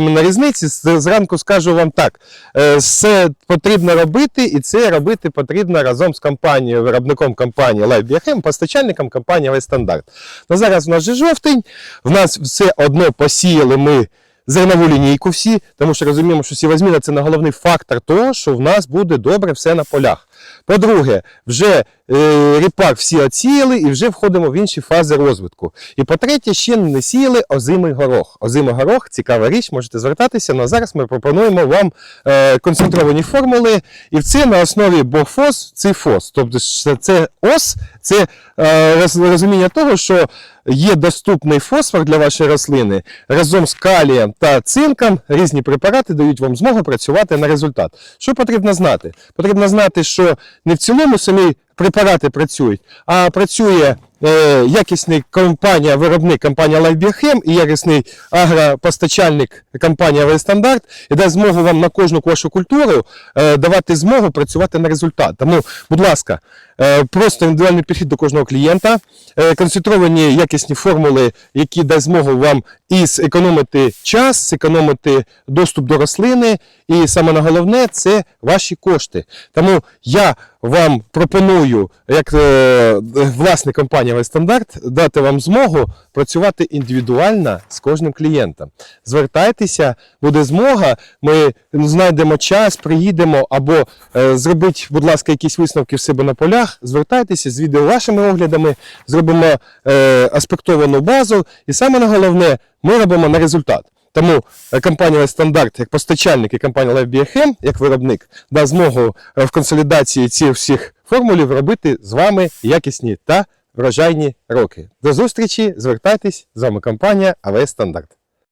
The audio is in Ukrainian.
на різниці, зранку скажу вам так: е, все потрібно робити, і це робити потрібно разом з компанією, виробником компанії LiveBHM, постачальником компанії Вестандарт. Ну, зараз у нас же жовтень, в нас все одно посіяли ми. Зернову лінійку всі, тому що розуміємо, що сівозміна це не головний фактор того, що в нас буде добре все на полях. По-друге, вже е, ріпак всі оціяли і вже входимо в інші фази розвитку. І по-третє, ще не сіяли озимий горох. Озимий горох цікава річ, можете звертатися. але зараз ми пропонуємо вам е, концентровані формули, і це на основі бохфос, цифос. Тобто це ос, це е, розуміння того, що є доступний фосфор для вашої рослини разом з калієм та цинком. Різні препарати дають вам змогу працювати на результат. Що потрібно знати? Потрібно знати, що не в цілому самі препарати працюють, а працює е, якісний компанія, виробник компанія LifeBioChem і якісний агропостачальник компанія Велстандарт і дасть змогу вам на кожну вашу культуру е, давати змогу працювати на результат. Тому, будь ласка, просто індивідуальний підхід до кожного клієнта, е, концентровані якісні формули, які дасть змогу вам і зекономити час, зекономити доступ до рослини, і саме головне це ваші кошти. Тому я вам пропоную, як е, власник компанії Вестандарт, дати вам змогу працювати індивідуально з кожним клієнтом. Звертайтеся, буде змога. Ми знайдемо час, приїдемо або е, зробіть, будь ласка, якісь висновки в себе на полях. Звертайтеся з відео вашими оглядами, зробимо е, аспектовану базу, і саме головне, ми робимо на результат. Тому е, компанія Стандарт, як постачальник і компанія LiveBioChem, як виробник, дасть змогу е, в консолідації цих всіх формулів робити з вами якісні та врожайні роки. До зустрічі, звертайтесь, з вами компанія АВС Стандарт.